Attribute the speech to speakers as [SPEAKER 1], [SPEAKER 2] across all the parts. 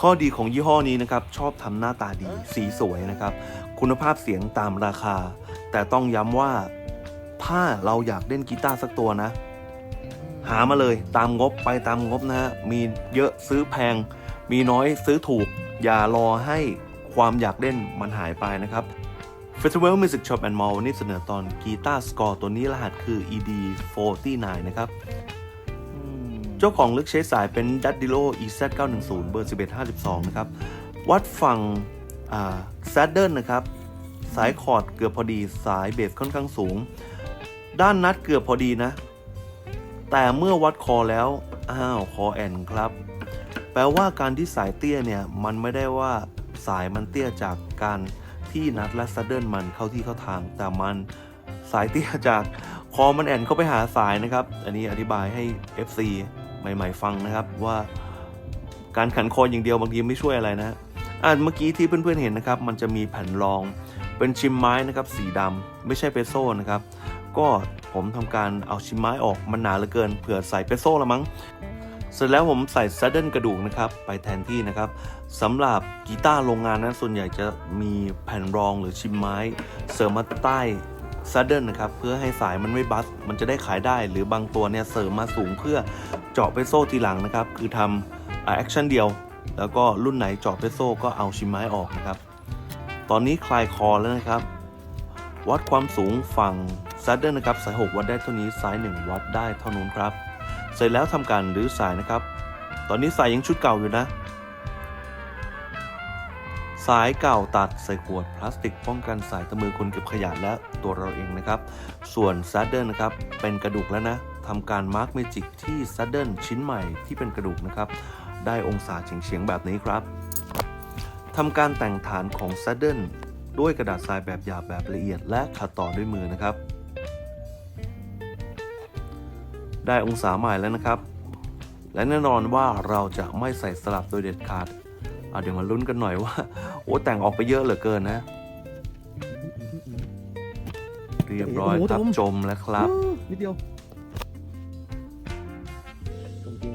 [SPEAKER 1] ข้อดีของยี่ห้อนี้นะครับ ชอบทำหน้าตาดีสีสวยนะครับ คุณภาพเสียงตามราคา แต่ต้องย้ำว่าถ้าเราอยากเล่นกีตาร์สักตัวนะ หามาเลยตามงบไปตามงบนะฮะมีเยอะซื้อแพง มีน้อยซื้อถูก อย่ารอให้ความอยากเล่นมันหายไปนะครับ Festival Music Shop and Mall วันนี้เสนอตอนกีตาร์สกอร์ตัวนี้รหัสคือ ED49 นะครับ เจ้าของเลือกใช้สายเป็น d a d d i l o EZ910 เบอร์ 1152 นะครับ วัดฝั่งแซดเดิลนะครับ สายคอร์ดเกือบพอดีสายเบสค่อนข้างสูง ด้านนัดเกือบพอดีนะ แต่เมื่อวัดคอแล้ว อ้าว คอแอนครับ แปลว่าการที่สายเตี้ยเนี่ย มันไม่ได้ว่าสายมันเตี้ยจากการที่นัดและซัดเดิลมันเข้าที่เข้าทาง แต่มันสายเตี้ยจากคอมันแอนเข้าไปหาสายนะครับ อันนี้อธิบายให้ FC ใหม่ๆฟังนะครับว่าการขันคออย่างเดียวบางทีไม่ช่วยอะไรนะอ่าเมื่อกี้ที่เพื่อนๆเห็นนะครับ มันจะมีแผ่นรองเป็นชิมไม้นะครับสีดำไม่ใช่เปโซ่นะครับ ก็ผมทำการเอาชิมไม้ออกมันหนาเหลือเกินเผื่อใส่เปโซ่ละมั้งเสร็จแล้วผมใส่ซัดเดิลกระดูกนะครับไปแทนที่นะครับสำหรับกีตาร์โรงงานนั้นส่วนใหญ่จะมีแผ่นรองหรือชิมไม้ เสริมมาใต้ ซัดเดิลนะครับเพื่อให้สายมันไม่บัสมันจะได้ขายได้ หรือบางตัวเนี่ยเสริมมาสูงเพื่อเจาะไปโซ่ทีหลังนะครับคือทำแอคชั่นเดียว แล้วก็รุ่นไหนเจาะไปโซ่ก็เอาชิมไม้ออกนะครับตอนนี้คลายคอแล้วนะครับ วัดความสูงฝั่งซัดเดิลนะครับสาย 6 วัดได้เท่านี้สาย 1 วัดได้เท่านู้นครับ เสร็จแล้วทำการรื้อสายนะครับ ตอนนี้สายยังชุดเก่าอยู่นะ สายเก่าตัดใส่ขวดพลาสติกป้องกันสายตะมือคนเก็บขยะและตัวเราเองนะครับ ส่วนซัดเดิลนะครับเป็นกระดูกแล้วนะทำการมาร์กเมจิกที่ซัดเดิลชิ้นใหม่ที่เป็นกระดูกนะครับได้องศาเฉียงๆแบบนี้ครับทำการแต่งฐานของซัดเดิลด้วยกระดาษทรายแบบหยาบแบบละเอียดและขัดต่อด้วยมือนะครับ ได้องศาใหม่แล้วนะครับ และแน่นอนว่าเราจะไม่ใส่สลับโดยเด็ดขาดเอาเดี๋ยวมาลุ้นกันหน่อยว่า โอ้แต่งออกไปเยอะเหลือเกินนะ เรียบร้อย
[SPEAKER 2] โอ้โห
[SPEAKER 1] ครับ
[SPEAKER 2] ผม
[SPEAKER 1] จมแล้วครับ
[SPEAKER 2] นิดเดียวจริง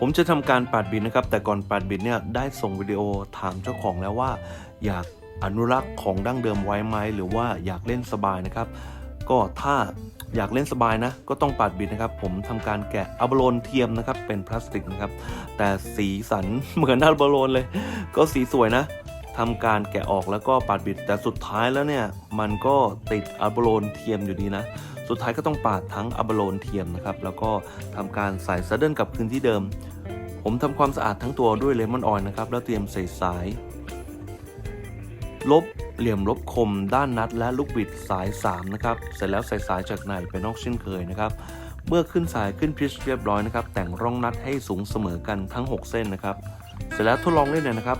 [SPEAKER 1] ผมจะทำการปัดบินนะครับ แต่ก่อนปัดบินเนี่ยได้ส่งวิดีโอถามเจ้าของแล้วว่า อยากอนุรักษ์ของดั้งเดิมไว้ไหมหรือว่าอยากเล่นสบายนะครับ ก็ถ้าอยากเล่นสบายนะ ก็ต้องปัดบินนะครับ ผมทำการแกะอัลบโลนเทียมนะครับ เป็นพลาสติกนะครับ แต่สีสันเหมือนอัลบโลนเลย ก็สีสวยนะทำการแกะออกแล้วก็ปัดบิด แต่สุดท้ายแล้วเนี่ย มันก็ติดอัลบโลนเทียมอยู่ดีนะ สุดท้ายก็ต้องปาดทั้งอัลบโลนเทียมนะครับ แล้วก็ทำการใส่ซัดเดิลกลับคืนที่เดิม ผมทำความสะอาดทั้งตัวด้วยเลมอนออยล์นะครับ แล้วเตรียมใส่สาย ลบ เหลี่ยมลบคมด้านนัดและลูกบิดสาย 3 นะครับ เสร็จแล้วใส่สายจากในไปนอกเช่นเคยนะครับ เมื่อขึ้นสายขึ้นพิชเรียบร้อยนะครับ แต่งร่องนัดให้สูงเสมอกันทั้ง 6 เส้นนะครับ เสร็จแล้วทดลองเล่นเลยนะครับ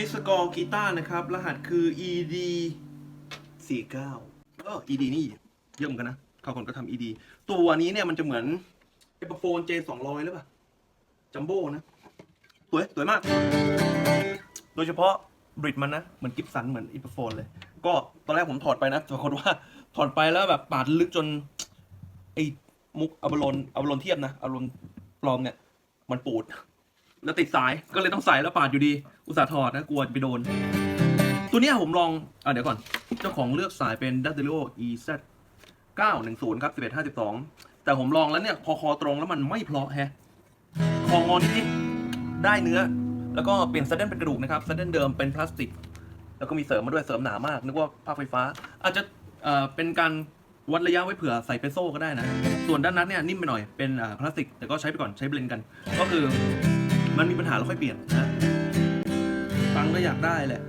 [SPEAKER 1] นี้สกอร์กีตาร์นะครับ รหัสคือ ED 49เออ ED นี่เยอะเหมือนกันนะเขาวคนก็ทำ ED ตัวนี้เนี่ยมันจะเหมือนเอปโฟน J 2 0 0หรือเปล่า จัมโบ้นะ สวย สวยมาก โดยเฉพาะบริดมันนะ เหมือนกิฟสัน เหมือนอีปโฟนเลย ก็ตอนแรกผมถอดไปนะปรากฏว่าถอดไปแล้วแบบปาดลึกจนไอ้มุกอัลบาโลนอัลบาโลนเทียบนะอัลบาโลนปลอมเนี่ย มันปูด แล้วติดสายก็เลยต้องใส่แล้วปาดอยู่ดี อุตส่าห์ถอดนะกลัวจะไปโดน ตัวเนี้ยผมลองอะเดี๋ยวก่อน เจ้าของเลือกสายเป็น d a t i l o EZ 910 ครับ 1152 แต่ผมลองแล้วเนี่ย พอคอตรงแล้วมันไม่เพราะแฮะ คองอนิดๆได้เนื้อ แล้วก็เปลี่ยนซัดเดิลเป็นกระดูกนะครับซัดเดิลเดิมเป็นพลาสติก แล้วก็มีเสริมมาด้วยเสริมหนามาก นึกว่าภาคไฟฟ้า อาจจะเอ่อเป็นการวัดระยะไว้เผื่อใส่เปโซ่ก็ได้นะ ส่วนด้านนั้นเนี่ยนิ่มไปหน่อยเป็นพลาสติก แต่ก็ใช้ไปก่อนใช้เบลนกัน ก็คือ มันมีปัญหาเราค่อยเปลี่ยนนะฟังก็อยากได้แหละ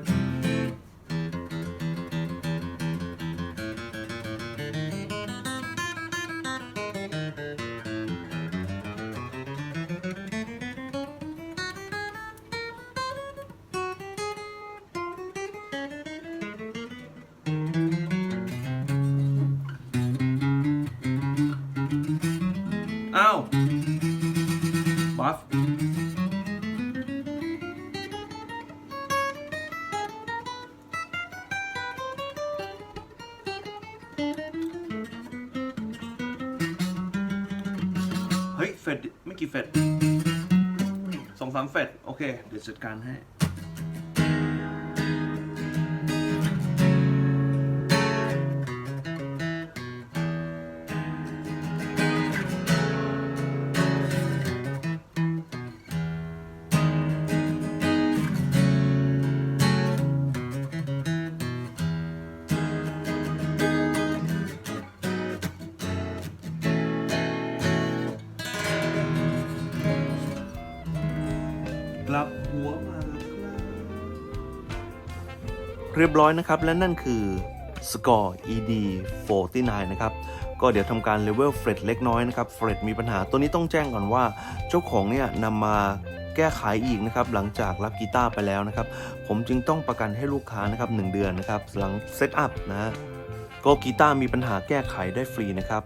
[SPEAKER 1] เฟดไม่กี่เฟดสองสามเฟดโอเค เดี๋ยวจัดการให้ เรียบร้อยนะครับ และนั่นคือสกอร์ ED 49นะครับ ก็เดี๋ยวทำการเลเวลเฟรดเล็กน้อยนะครับ เฟรดมีปัญหา ตัวนี้ต้องแจ้งก่อนว่าเจ้าของเนี่ยนำมาแก้ไขอีกนะครับ หลังจากรับกีตาร์ไปแล้วนะครับ ผมจึงต้องประกันให้ลูกค้านะครับ 1 เดือนนะครับ หลังเซตอัพนะฮะ ก็กีตาร์มีปัญหาแก้ไขได้ฟรีนะครับ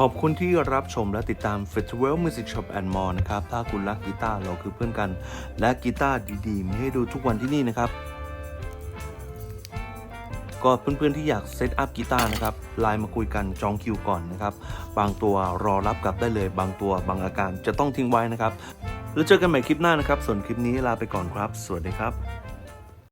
[SPEAKER 1] ขอบคุณที่รับชมและติดตาม Festival Music Shop and More นะครับ ถ้าคุณรักกีตาร์เราคือเพื่อนกัน และกีตาร์ดีๆ มีให้ดูทุกวันที่นี่นะครับ ก็เพื่อนๆที่อยากเซตอัพกีตาร์นะครับ ไลน์มาคุยกันจองคิวก่อนนะครับ บางตัวรอรับกลับได้เลย บางตัวบางอาการจะต้องทิ้งไว้นะครับ แล้วเจอกันใหม่คลิปหน้านะครับ ส่วนคลิปนี้ลาไปก่อนครับ สวัสดีครับ